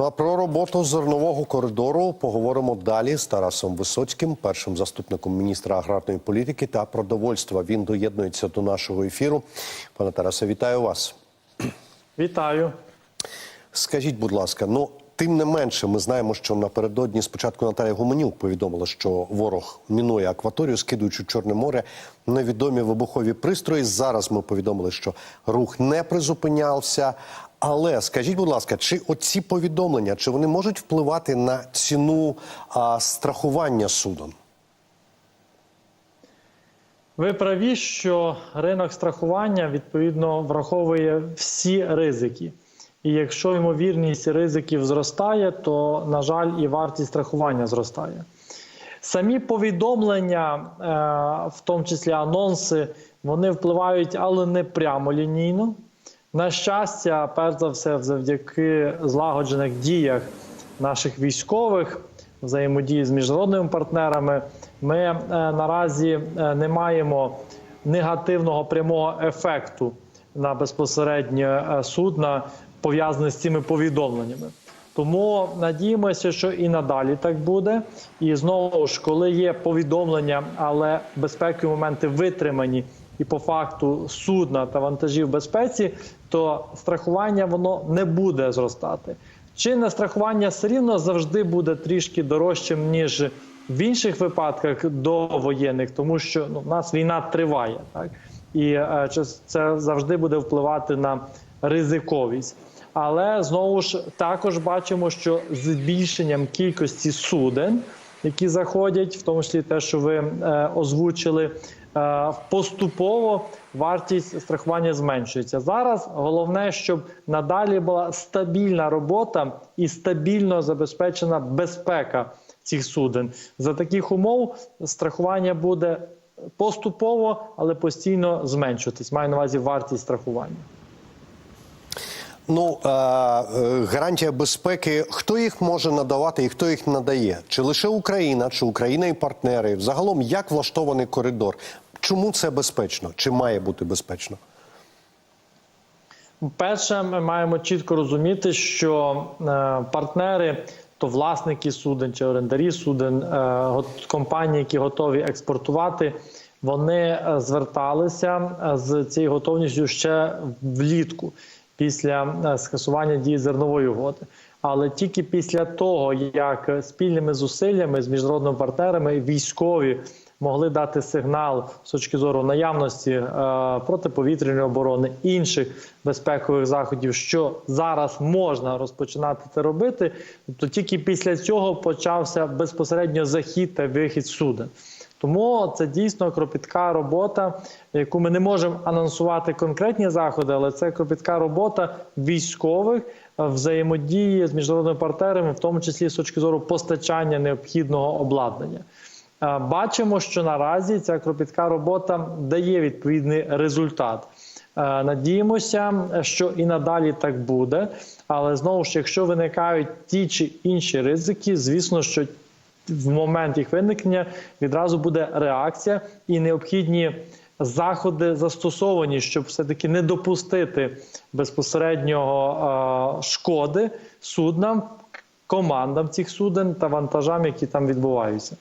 Ну а про роботу зернового коридору поговоримо далі з Тарасом Висоцьким, першим заступником міністра аграрної політики та продовольства. Він доєднується до нашого ефіру. Пане Тарасе, вітаю вас. Вітаю. Скажіть, будь ласка, ну тим не менше, ми знаємо, що напередодні спочатку Наталія Гуменюк повідомила, що ворог мінує акваторію, скидуючи в Чорне море невідомі вибухові пристрої. Зараз ми повідомили, що рух не призупинявся. Але скажіть, будь ласка, чи оці повідомлення чи вони можуть впливати на ціну а, страхування суден? Ви праві, що ринок страхування відповідно враховує всі ризики. І якщо ймовірність ризиків зростає, то, на жаль, і вартість страхування зростає. Самі повідомлення, е, в тому числі анонси, вони впливають, але не прямо лінійно. На щастя, перш за все, завдяки злагоджених діях наших військових, взаємодії з міжнародними партнерами, ми е, наразі е, не маємо негативного прямого ефекту на безпосередньо е, судна, пов'язане з цими повідомленнями. Тому надіємося, що і надалі так буде. І знову ж, коли є повідомлення, але безпекові моменти витримані, і по факту судна та вантажів безпеці, то страхування воно не буде зростати. Чинне страхування все рівно завжди буде трішки дорожчим ніж в інших випадках довоєнних, тому що ну, в нас війна триває, так і е, це завжди буде впливати на ризиковість. Але знову ж також бачимо, що збільшенням кількості суден, які заходять, в тому числі те, що ви е, озвучили, е, поступово вартість страхування зменшується. Зараз головне, щоб надалі була стабільна робота і стабільно забезпечена безпека цих суден. За таких умов страхування буде поступово, але постійно зменшуватись. Маю на увазі вартість страхування. Ну е, е, гарантія безпеки. Хто їх може надавати і хто їх надає? Чи лише Україна, чи Україна і партнери? Взагалом, як влаштований коридор? Чому це безпечно? Чи має бути безпечно? Перше, ми маємо чітко розуміти, що е, партнери, то власники суден чи орендарі суден, е, компанії, які готові експортувати, вони е, зверталися з цією готовністю ще влітку після е, скасування дії зернової угоди. Але тільки після того, як спільними зусиллями з міжнародними партнерами військові могли дати сигнал з точки зору наявності е, протиповітряної оборони інших безпекових заходів, що зараз можна розпочинати це робити, то тільки після цього почався безпосередньо захід та вихід суден. Тому це дійсно кропітка робота, яку ми не можемо анонсувати конкретні заходи, але це кропітка робота військових взаємодії з міжнародними партнерами, в тому числі з точки зору постачання необхідного обладнання. Бачимо, що наразі ця кропітка робота дає відповідний результат. Надіємося, що і надалі так буде. Але знову ж, якщо виникають ті чи інші ризики, звісно, що в момент їх виникнення відразу буде реакція і необхідні заходи застосовані, щоб все-таки не допустити безпосереднього шкоди суднам, командам цих суден та вантажам, які там відбуваються.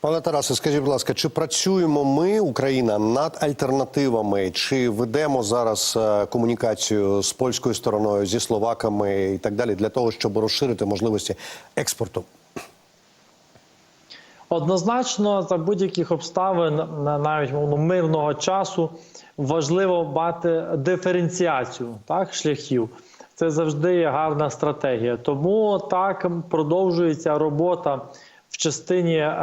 Пане Тарасе, скажіть, будь ласка, чи працюємо ми, Україна, над альтернативами? Чи ведемо зараз е, комунікацію з польською стороною, зі словаками і так далі, для того, щоб розширити можливості експорту? Однозначно, за будь-яких обставин, навіть мовно мирного часу, важливо мати диференціацію так, шляхів. Це завжди є гарна стратегія. Тому так продовжується робота в частині е,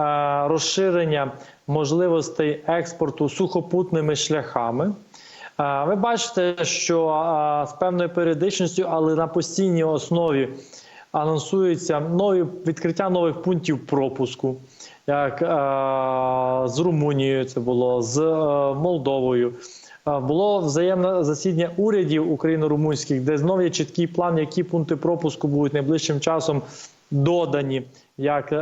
розширення можливостей експорту сухопутними шляхами. Е, ви бачите, що е, з певною періодичністю, але на постійній основі анонсуються нові відкриття нових пунктів пропуску, як е, з Румунією це було з е, Молдовою. Було взаємне засідання урядів україно-румунських, де знов є чіткий план, які пункти пропуску будуть найближчим часом додані, як е,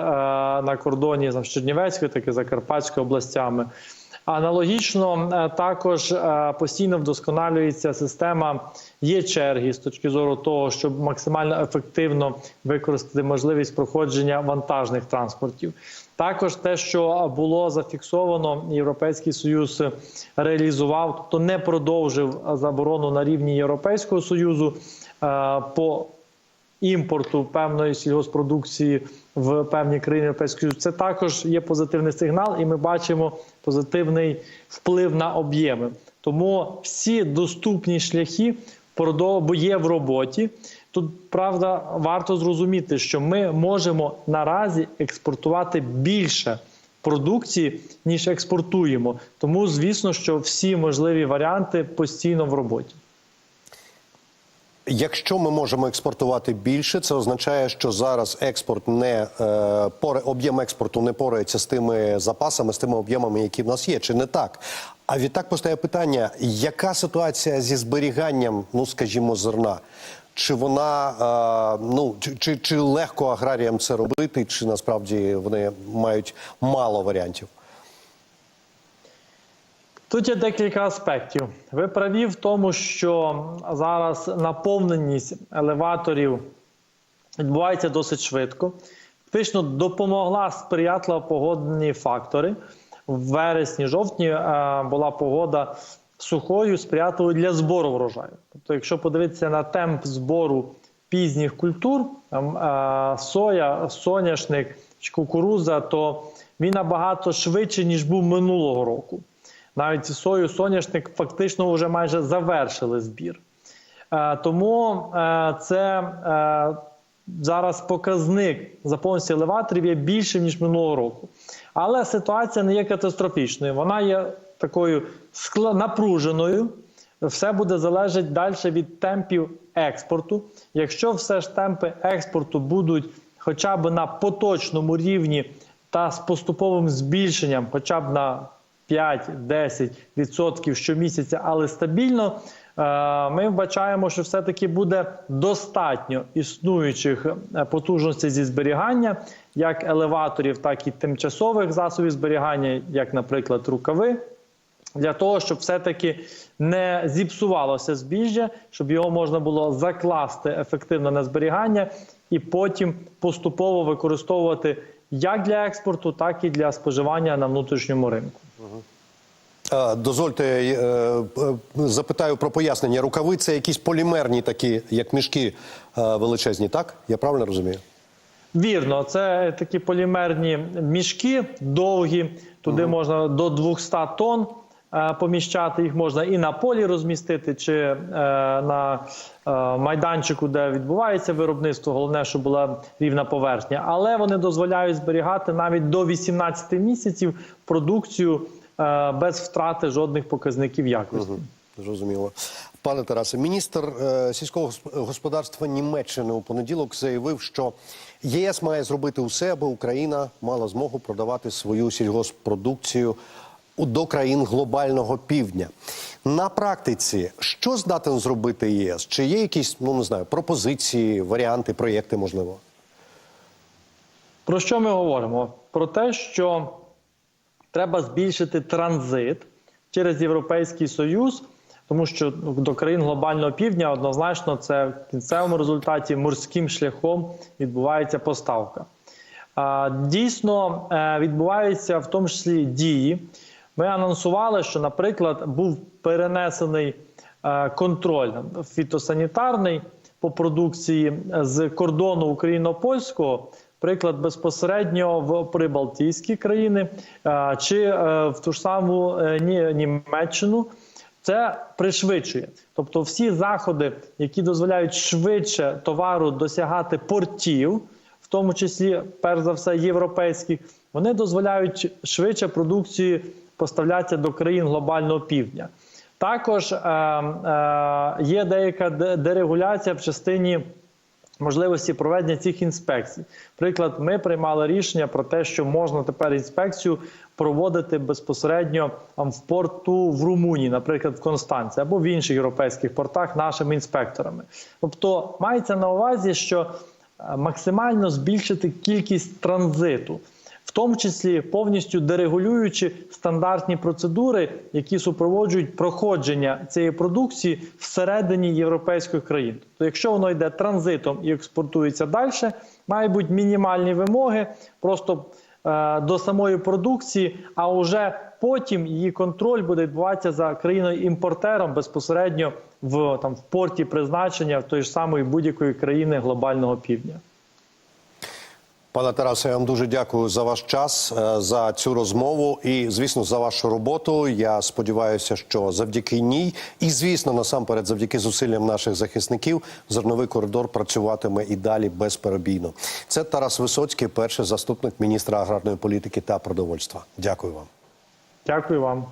на кордоні з Чернівецькою, так і Закарпатською областями. Аналогічно е, також е, постійно вдосконалюється система є черги з точки зору того, щоб максимально ефективно використати можливість проходження вантажних транспортів. Також те, що було зафіксовано, Європейський Союз реалізував, тобто не продовжив заборону на рівні Європейського союзу е, по імпорту певної сільгоспродукції в певні країни Європейського Союзу. Це також є позитивний сигнал, і ми бачимо позитивний вплив на об'єми. Тому всі доступні шляхи продов- є в роботі. Тут правда варто зрозуміти, що ми можемо наразі експортувати більше продукції, ніж експортуємо. Тому, звісно, що всі можливі варіанти постійно в роботі. Якщо ми можемо експортувати більше, це означає, що зараз експорт не е, об'єм експорту не порається з тими запасами, з тими об'ємами, які в нас є, чи не так? А відтак постає питання: яка ситуація зі зберіганням, ну скажімо, зерна? Чи вона е, ну чи, чи, чи легко аграріям це робити, чи насправді вони мають мало варіантів? Тут є декілька аспектів. Ви праві в тому, що зараз наповненість елеваторів відбувається досить швидко. Фактично допомогла сприятлива погодні фактори. В вересні, жовтні е, була погода сухою, сприятливою для збору врожаю. Тобто, якщо подивитися на темп збору пізніх культур, там, е, соя, соняшник чи кукуруза, то він набагато швидше, ніж був минулого року. Навіть сою соняшник фактично вже майже завершили збір. Е, Тому е, це е, зараз показник заповненості елеваторів є більшим, ніж минулого року. Але ситуація не є катастрофічною. Вона є такою напруженою. Все буде залежати далі від темпів експорту. Якщо все ж темпи експорту будуть хоча б на поточному рівні та з поступовим збільшенням, хоча б на 5-10% щомісяця, але стабільно, е, ми вбачаємо, що все-таки буде достатньо існуючих е, потужностей зі зберігання, як елеваторів, так і тимчасових засобів зберігання, як, наприклад, рукави. Для того, щоб все-таки не зіпсувалося збіжжя, щоб його можна було закласти ефективно на зберігання і потім поступово використовувати як для експорту, так і для споживання на внутрішньому ринку. Е, Дозвольте, е, е, запитаю про пояснення. Рукави це якісь полімерні такі, як мішки величезні, так? Я правильно розумію? Вірно, це такі полімерні мішки довгі. Туди можна до 200 тонн поміщати. Їх можна і на полі розмістити, чи е, на е, майданчику, де відбувається виробництво. Головне, щоб була рівна поверхня. Але вони дозволяють зберігати навіть до 18 місяців продукцію е, без втрати жодних показників якості. Зрозуміло. Пане Тарасе, міністр е, сільського господарства Німеччини у понеділок заявив, що ЄС має зробити усе, аби Україна мала змогу продавати свою сільгоспродукцію до країн глобального півдня. На практиці, що здатен зробити ЄС? Чи є якісь, ну не знаю, пропозиції, варіанти, проєкти, можливо? Про що ми говоримо? Про те, що треба збільшити транзит через Європейський Союз, тому що ну, до країн глобального півдня однозначно це в кінцевому результаті морським шляхом відбувається поставка. Дійсно е, відбуваються в тому числі дії. Ми анонсували, що, наприклад, був перенесений е, контроль фітосанітарний по продукції з кордону україно-польського. Приклад безпосередньо в прибалтійські країни е, чи е, в ту ж саму е, Ні- Німеччину. Це пришвидшує. Тобто, всі заходи, які дозволяють швидше товару досягати портів, в тому числі, перш за все, європейських, вони дозволяють швидше продукції поставлятися до країн глобального півдня. Також е, е, є деяка дерегуляція в частині можливості проведення цих інспекцій. Приклад, ми приймали рішення про те, що можна тепер інспекцію проводити безпосередньо в порту в Румунії, наприклад, в Констанці або в інших європейських портах нашими інспекторами. Тобто мається на увазі, що е, максимально збільшити кількість транзиту. В тому числі повністю дерегулюючи стандартні процедури, які супроводжують проходження цієї продукції всередині європейських країн. То якщо воно йде транзитом і експортується далі, мають бути мінімальні вимоги просто е, до самої продукції, а вже потім її контроль буде відбуватися за країною-імпортером безпосередньо в там в порті призначення в тої ж самої будь-якої країни глобального півдня. Пане Тарасе, я вам дуже дякую за ваш час, е, за цю розмову і, звісно, за вашу роботу. Я сподіваюся, що завдяки ній, і звісно, насамперед, завдяки зусиллям наших захисників, зерновий коридор працюватиме і далі безперебійно. Це Тарас Висоцький, перший заступник міністра аграрної політики та продовольства. Дякую вам. Дякую вам.